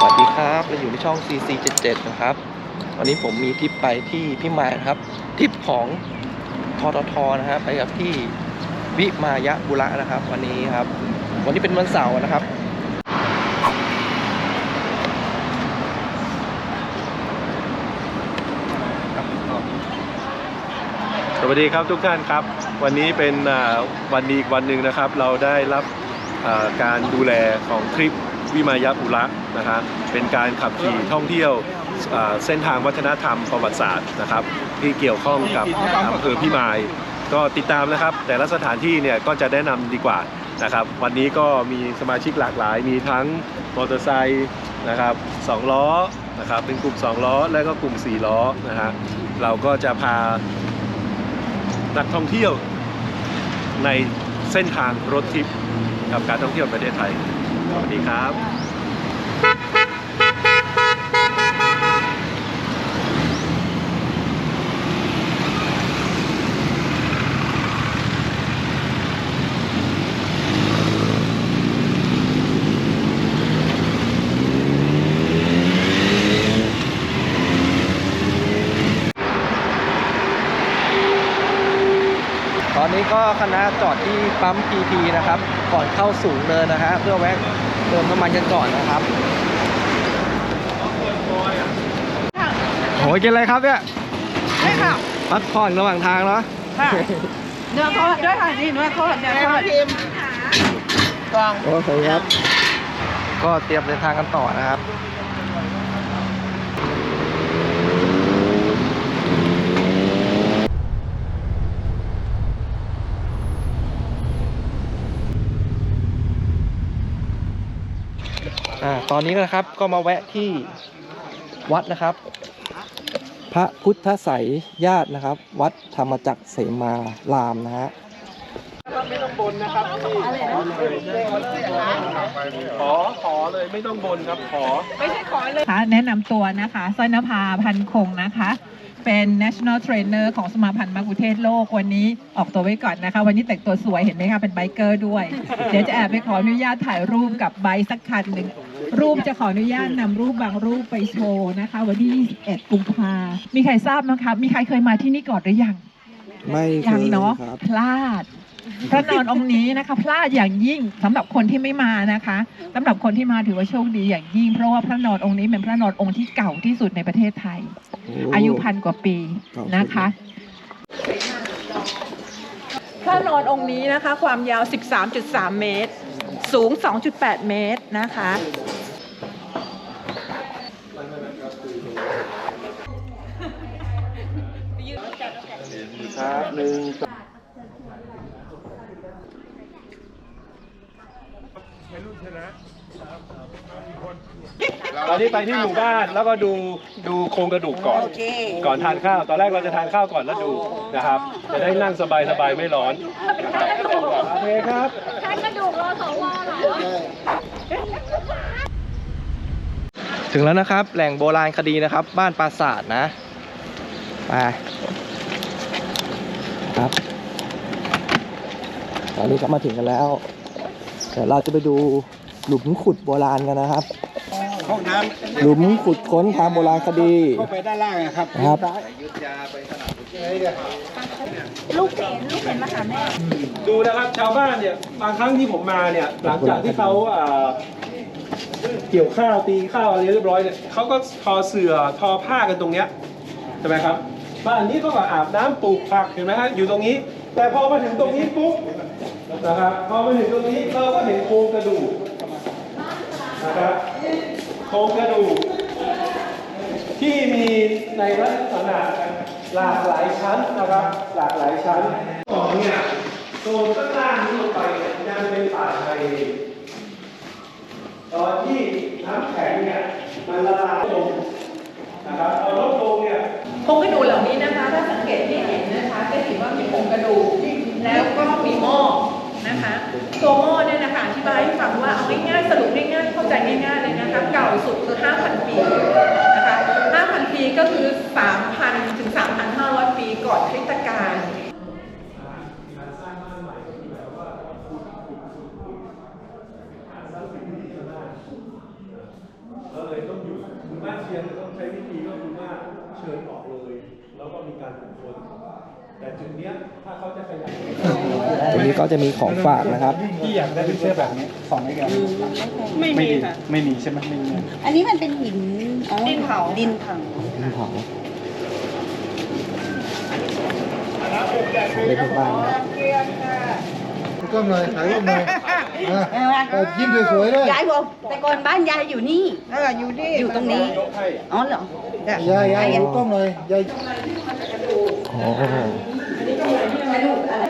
สวัสดีครับเราอยู่ในช่อง CC77 นะครับ วันนี้ผมมีทริปไปที่พี่มายนะครับทริปของทททนะครับไปกับที่วิมายะบุระนะครับ วันนี้ครับ วันนี้เป็นวันเสาร์นะครับสวัสดีครับทุกท่านครับ วันนี้เป็นวันดีอีกวันหนึ่งนะครับ เราได้รับการดูแลของทริป วิมายะปุระนะครับเป็นการขับขี่ท่องเที่ยวเส้นทางวัฒนธรรมประวัติศาสตร์นะครับ ที่เกี่ยวข้องกับอำเภอพิมาย ก็ติดตามนะครับ แต่ละสถานที่เนี่ยก็จะแนะนำดีกว่านะครับ วันนี้ก็มีสมาชิกหลากหลาย มีทั้งมอเตอร์ไซค์นะครับสองล้อนะครับเป็นกลุ่ม 2 ล้อ และก็กลุ่ม 4 ล้อนะฮะเราก็จะพานักท่องเที่ยวในเส้นทางรถทริปกับการท่องเที่ยวประเทศไทย สวัสดีครับตอนนี้ก็คณะจอดที่ปั๊ม PP นะครับ ก่อนเข้าสูงเนินนะฮะเพื่อแวะ เติมน้ำมันกันก่อนนะครับโอ้ยกินอะไรครับเนี่ยใช่ค่ะพักผ่อนระหว่างทางเนาะค่ะเนื้อทอดด้วยค่ะนี่เนื้อทอดเนื้อทอดกองโอเคครับ ก็เตรียมเดินทางกันต่อนะครับ อ่าตอนนี้นะครับก็มาแวะที่วัดนะครับ พระพุทธไสยญาตินะครับ วัดธรรมจักรเสมารามนะฮะไม่ต้องบนนะครับขอขอเลยไม่ต้องบนครับขอค่ะแนะนำตัวนะคะสร้อยนภาพันคงนะคะเป็น national trainer ของสมาพันธ์มักคุเทศโลกวันนี้ออกตัวไว้ก่อนนะคะ วันนี้แต่งตัวสวยเห็นไหมคะเป็นไบเกอร์ด้วย เดี๋ยวจะแอบไปขออนุญาตถ่ายรูปกับไบค์สักคันหนึ่ง รูปจะขออนุญาตนำรูปบางรูปไปโชว์นะคะ วันที่ 21 กุมภามีใครทราบไหมคะ มีใครเคยมาที่นี่ก่อนหรือยัง ไม่เคยังยเนาะครับ พลาด พระนอนองค์นี้นะคะ พลาดอย่างยิ่งสำหรับคนที่ไม่มานะคะสำหรับคนที่มาถือว่าโชคดีอย่างยิ่ง เพราะว่าพระนอนองค์นี้เป็นพระนอนองค์ที่เก่าที่สุดในประเทศไทยอายุพันกว่าปีนะคะ พระนอนองค์นี้นะคะ ความยาว 13.3 เมตร สูง 2.8 เมตรนะคะ ครับหนึ่งตอนนี้ไปที่หมู่บ้านแล้วก็ดูดูโครงกระดูกก่อน ก่อนทานข้าว ตอนแรกเราจะทานข้าวก่อนแล้วดูนะครับ จะได้นั่งสบายสบายไม่ร้อนนะครับโอเคครับถึงแล้วนะครับ แหล่งโบราณคดีนะครับ บ้านปราสาทนะไป ครับ ตอนนี้ก็มาถึงกันแล้ว เดี๋ยวเราจะไปดูหลุมขุดโบราณกันนะครับ ห้องน้หลุมขุดค้นทางโบราณคดีำเข้าไปด้านล่างอะครับครับดูนะครับชาวบ้านเนี่ยบางครั้งที่ผมมาเนี่ยหลังจากที่เขาอ่าเกี่ยวข้าวตีข้าวอะไรเรียบร้อยเนี่ยเขาก็ทอเสื่อทอผ้ากันตรงเนี้ยใช่ไหมครับ บ้านนี้เขาก็อาบน้ำปลูกผักเห็นไหมฮะอยู่ตรงนี้ แต่พอมาถึงตรงนี้ปุ๊บนะครับพอมาถึงตรงนี้เราก็เห็นโครงกระดูกนะครับโครงกระดูกที่มีในลักษณะหลากหลายชั้นนะครับ หลากหลายชั้นขอเนี่ยโซนข้างล่างนี้ลงไปยังเป็นป่าทะเลตอนที่น้ำแข็งเนี่ยมันละลายลงนะครับ นะคะตัวหม้อเนี่ยนะคะอธิบายให้ฟังว่าเอาง่ายๆสรุปง่ายๆเข้าใจง่ายๆเลยนะคะเก่าสุดคือ 5,000 ปีนะคะ5,000 ปีก็คือ 3,000 ถึง 3,500 ปีก่อนคริสตกาลเลยต้องหยุดคุณมาเชียร์ต้องใช้วิธีก็คือว่าเชิญออกเลย แล้วก็มีการตรวจค้น แต่จุดเนี้ยถ้าเขาจะขยายตรงนี้ก็จะมีของฝากนะครับ พี่อยากได้เป็นเสื้อแบบนี้สองได้กันไม่มีค่ะ ไม่มีใช่ไหมไม่มีอันนี้มันเป็นหินอ๋อดินเผาดินเผาดินเผาเลยทุกบ้านนะครับก็หน่อยถ่ายรูปหน่อยเออยิ้มสวยๆเลยยายบอกแต่ก่อนบ้านยายอยู่นี่เอออยู่นี่ อยู่ตรงนี้ อ๋อเหรอ ยายยายดูกล้องหน่อยยายอ๋อ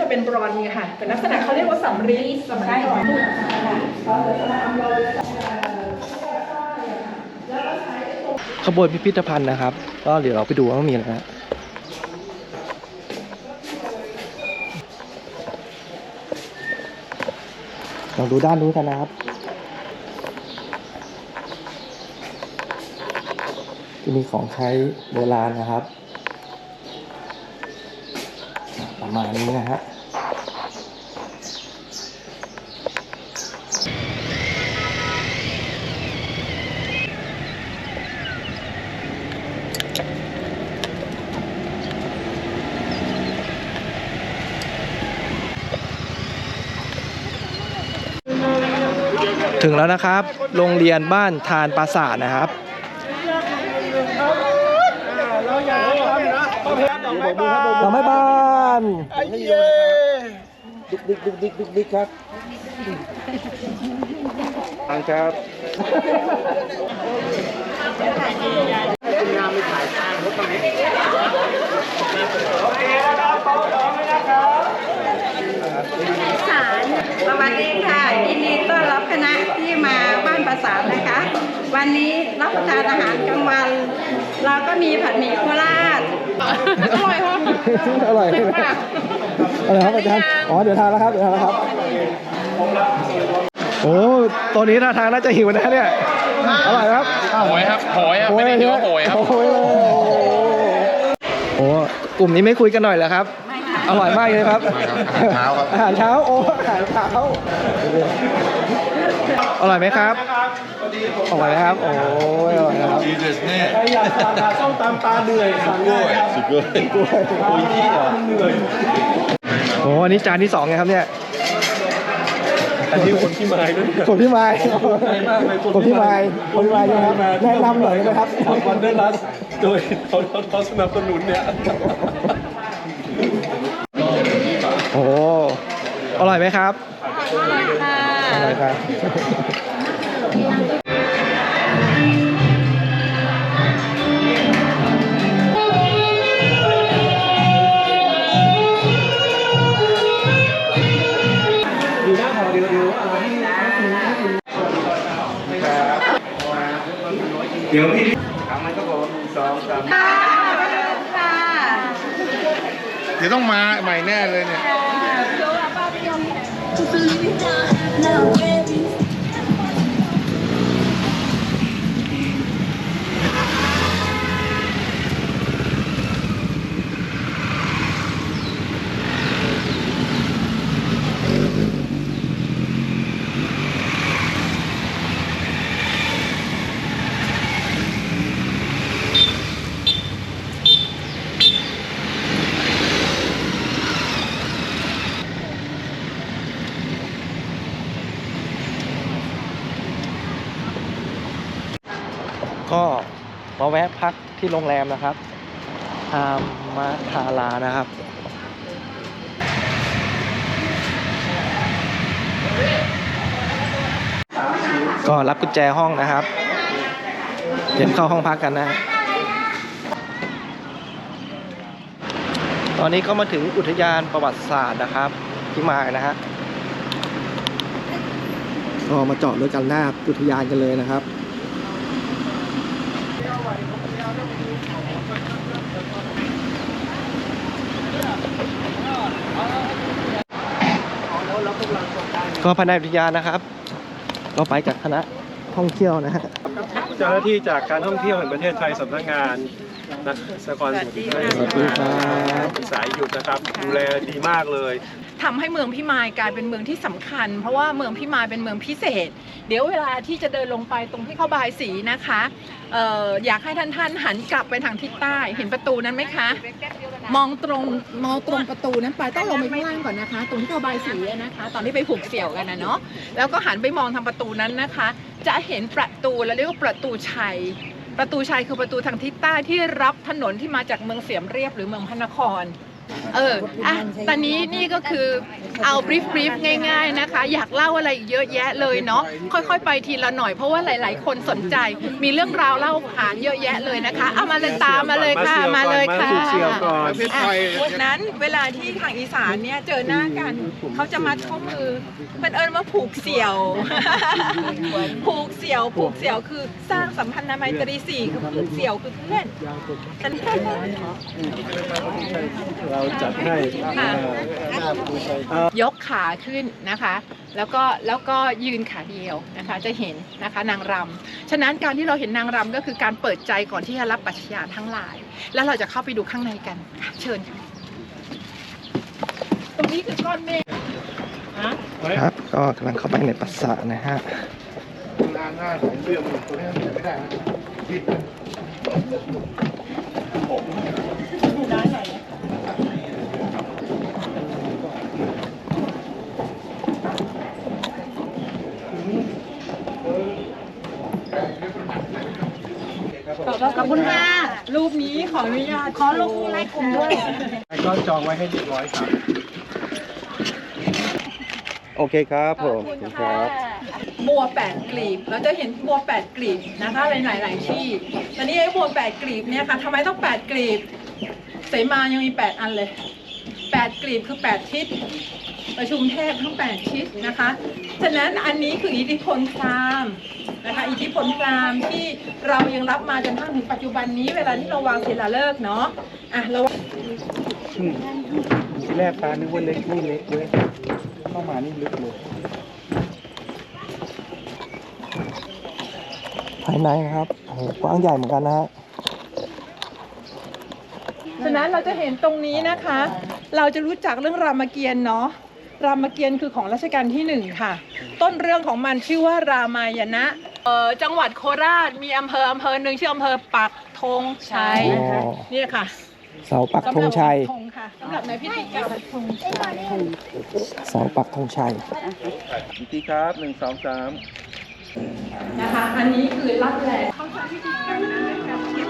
จะเป็นบรอนซ์ค่ะ เป็นลักษณะเขาเรียกว่าสำริดสมัยก่อนขบวนพิพิธภัณฑ์นะครับ ก็เดี๋ยวเราไปดูว่ามีอะไรนะลองดูด้านนู้นกันนะครับจะมีของใช้โบราณนะครับ ประมาณนี้นะฮะถึงแล้วนะครับ โรงเรียนบ้านทานปราสาทนะครับ เราไม่บ้านดุกดิกดุกดิกดุกดิกครับอังครับสารสวัสดีค่ะยินดีต้อนรับคณะที่มาบ้านประสานนะคะ วันนี้รับประทานอาหารกลางวัน เราก็มีผัดหมี่โคราช อร่อยค่ะอร่อยนะอะไรครับอาจารย์อ๋อเดี๋ยวทานแล้วครับเดี๋ยวทานแล้วครับ โอ้ตัวนี้ท่าทางน่าจะหิวนะเนี่ยอร่อยครับโหยครับโหยครับไม่ได้หิวโหยครับโหยเลยโอ้กลุ่มนี้ไม่คุยกันหน่อยเหรอครับ อร่อยมากเลยครับอาหารเช้าครับอาหารเช้าโอ้อาหารเช้าอร่อยไหมครับ อร่อยไหมครับ โอ้ยอร่อยนะครับใครอยากสั่งหาส้มตำปลาเหนื่อยสั่งได้ครับสิบกล้วยกล้วยโอ้ยที่เหนื่อย โอ้อันนี้จานที่สองไงครับเนี่ย อันนี้คนที่มาด้วยคนที่มาคนที่มาคนที่มาใช่ไหมครับแนะนำหน่อยนะครับวันเดอร์ลัสโดยเขาเขาสนับสนุนเนี่ย โอ้โหอร่อยไหมครับ อร่อยครับอยู่ห เดี๋ยวพี่ทำมันก็บอกสองสามเดี๋ยวต้องมาใหม่แน่เลยเนี่ยก็มาแวะพัก ที่โรงแรมนะครับทามาทารานะครับ ก็รับกุญแจห้องนะครับเดี๋ยวเข้าห้องพักกันนะ ตอนนี้ก็มาถึงอุทยานประวัติศาสตร์นะครับที่มายนะฮะก็มาจอดรถกันหน้าอุทยานกันเลยนะครับ ก็ภายในอุทยานนะครับก็ไปจากคณะท่องเที่ยวนะฮะเจ้าหน้าที่จากการท่องเที่ยวแห่งประเทศไทยสำนักงานนะสกรสวัสดีครับสวัสดีครับเป็นสายหยุดนะครับ ดูแลดีมากเลย ทำให้เมืองพิมายกลายเป็นเมืองที่สำคัญ เพราะว่าเมืองพิมายเป็นเมืองพิเศษ เดี๋ยวเวลาที่จะเดินลงไปตรงที่เข้าบายสีนะคะเอออยากให้ท่านท่านหันกลับไปทางทิศใต้ เห็นประตูนั้นไหมคะ มองตรงมองตรงประตูนั้นไปต้องลงไปข้างล่างก่อนนะคะ ตรงที่เข้าบายสีนะคะ ตอนที่ไปผูกเสี่ยวกันนะเนาะแล้วก็หันไปมองทางประตูนั้นนะคะ จะเห็นประตูแล้วเรียกว่าประตูชัยประตูชัยคือประตูทางทิศใต้ที่รับถนนที่มาจากเมืองเสียมเรียบหรือเมืองพระนคร เอออะตอนนี้นี่ก็คือเอาบรีฟบรีฟง่าย ๆนะคะ อยากเล่าอะไรอีกเยอะแยะเลยเนาะค่อยๆ ไปทีละหน่อยเพราะว่าหลาย ๆ คนสนใจมีเรื่องราวเล่าขานเยอะแยะเลยนะคะ เอามาเลยตามมาเลยค่ะมาเลยค่ะมาเสี่ยวก่อนอะวันนั้นเวลาที่ทางอีสานเนี่ยเจอหน้ากันเขาจะมาข้อมือเป็นเอิญว่าผูกเสี่ยว ผูกเสี่ยวผูกเสี่ยวคือสร้างสัมพันธไมตรีสี่คือผูกเสี่ยวคือเพื่อนฉันเราจัดให้ค่ะเอ่อยกขาขึ้นนะคะ แล้วก็แล้วก็ยืนขาเดียวนะคะจะเห็นนะคะนางรำฉะนั้นการที่เราเห็นนางรำก็คือการเปิดใจก่อนที่จะรับปรัชญาทั้งหลาย แล้วเราจะเข้าไปดูข้างในกันค่ะเชิญค่ะตรงนี้คือก้อนเมฆฮะครับก็กำลังเข้าไปในปราสาทนะฮะหน้าหน้าของเรื่องตัวนี้ไม่ได้ ขอบคุณค่ะรูปนี้ขออนุญาตขอลงไลน์กลุ่มด้วยก็จองไว้ให้เรียบร้อยครับโอเคครับผมขอบคุณค่ะบัวแปดกลีบเราจะเห็นบัวแปดกลีบนะคะในหลาย ๆ ที่ตอนนี้ไอ้บัวแปดกลีบเนี่ยค่ะทำไมต้องแปดกลีบเสมายังมีแปดอันเลยแปดกลีบคือแปดทิศ ประชุมเทพทั้งแปดทิศนะคะ ฉะนั้นอันนี้คืออิทธิพลพราหมณ์นะคะอิทธิพลพราหมณ์ที่เรายังรับมาจนทั้งถึงปัจจุบันนี้เวลาที่เราวางศิลาฤกษ์เนาะอะเราทีแรกตานึกว่าเล็กนี่เล็กเว้ยเข้ามานี่ลึกเลยภายในครับโอ้โหกว้างใหญ่เหมือนกันนะฮะฉะนั้นเราจะเห็นตรงนี้นะคะ เราจะรู้จักเรื่องรามเกียรติ์เนาะ รามเกียรติ์คือของรัชกาลที่หนึ่งค่ะ ต้นเรื่องของมันชื่อว่ารามายณะเอ่อจังหวัดโคราชมีอำเภออำเภอหนึ่งชื่ออำเภอปักธงชัยอ๋อ เนี่ยค่ะเสาปักธงชัย สำหรับธงค่ะสำหรับในพิธีกรรมธงชัยเสาปักธงชัย อีกทีครับหนึ่งสองสาม นะคะ อันนี้คือรับแหล่เขาทำพิธีกรรมนะคะ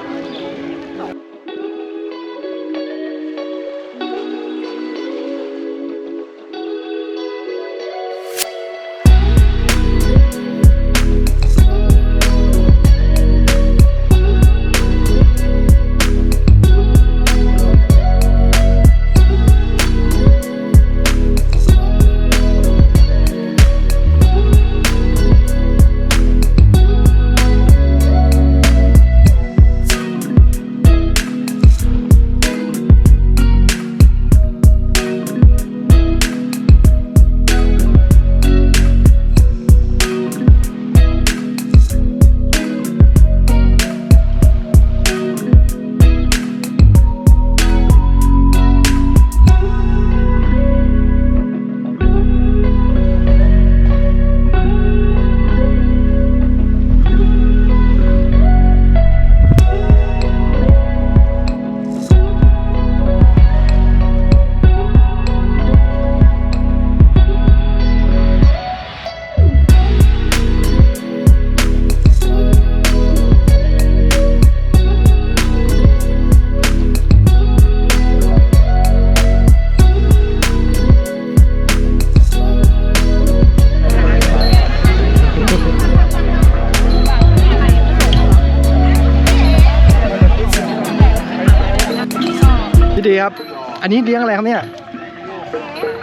ดีครับ อันนี้เลี้ยงอะไรครับเนี่ย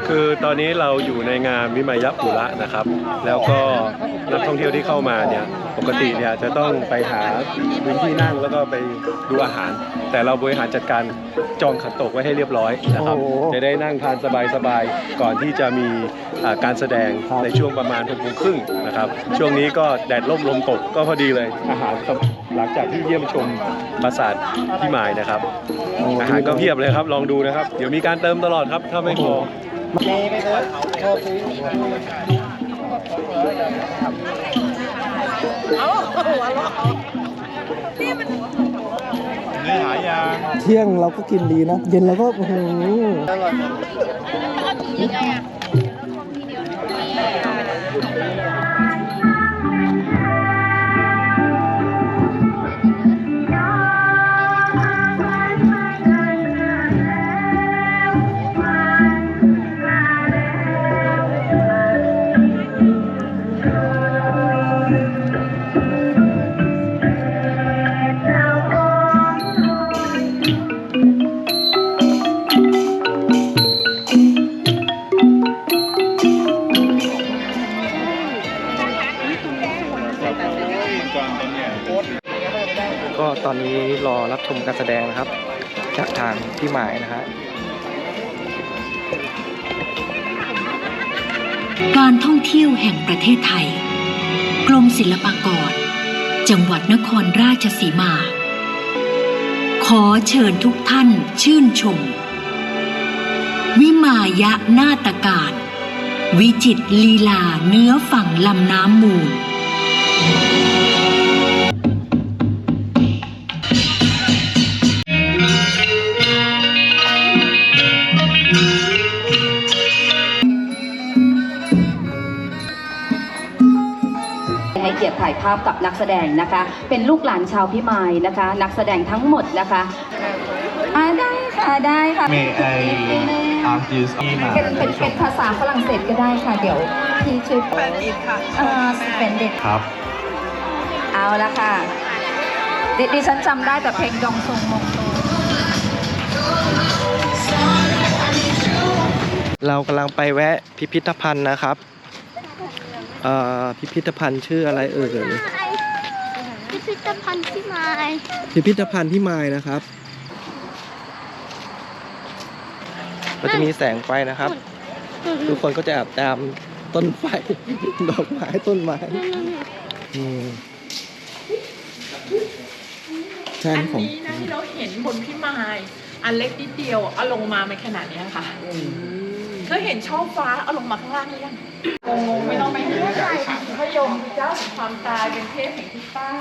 คือตอนนี้เราอยู่ในงานวิมายปุระนะครับ แล้วก็นักท่องเที่ยวที่เข้ามาเนี่ยปกติเนี่ยจะต้องไปหาพื้นที่นั่งแล้วก็ไปดูอาหาร แต่เราบริหารจัดการจองขันโตกไว้ให้เรียบร้อยนะครับ โอ้โหจะได้นั่งทานสบายๆก่อนที่จะมีอ่าการแสดงครับ ในช่วงประมาณหกโมงครึ่งนะครับ ช่วงนี้ก็แดดร่มลมตกก็พอดีเลยอาหารครับหลังจากที่เยี่ยมชมปราสาทพี่หมายนะครับ อาหารก็เพียบเลยครับ ลองดูนะครับ เดี๋ยวมีการเติมตลอดครับ ถ้าไม่พอ เชอบซื้อเที่ยงเราก็กินดีนะ เย็นเราก็โอ้โหก็ การท่องเที่ยวแห่งประเทศไทย กรมศิลปากร จังหวัดนครราชสีมา ขอเชิญทุกท่านชื่นชม วิมายะนาตการวิจิตรลีลาเนื้อฝั่งลำน้ำมูล ให้เกียรติถ่ายภาพกับนักแสดงนะคะ เป็นลูกหลานชาวพิมายนะคะ นักแสดงทั้งหมดนะคะอ่าได้ค่ะได้ค่ะ May I ask you something? เป็นเป็นเป็นภาษาฝรั่งเศสก็ได้ค่ะ เดี๋ยวพี่ช่วยแปลอิดค่ะเอ่อสเปนเด็ดครับ เอาละค่ะดิดิฉันจำได้แต่เพลงดองทรงมงโตเรากำลังไปแวะพิพิธภัณฑ์นะครับเอ่อ พิพิธภัณฑ์ชื่ออะไรเอ่ยพิพิธภัณฑ์ที่ไม้พิพิธภัณฑ์ที่มายนะครับก็จะมีแสงไฟนะครับ ทุกคนก็จะแอบตามต้นไฟดอกไม้ต้นไม้อืมใช่อันของนี้นะที่เราเห็นบนพี่ไม้อันเล็กนิดเดียวเอาลงมาไม่ขนาดเนี้ยค่ะเคยเห็นช่อฟ้าเอาลงมาข้างล่างหรือยังงงๆ ไม่ต้องไปหาใครพระยมเจ้าแห่งความตายเป็นเทพแห่งที่ใต้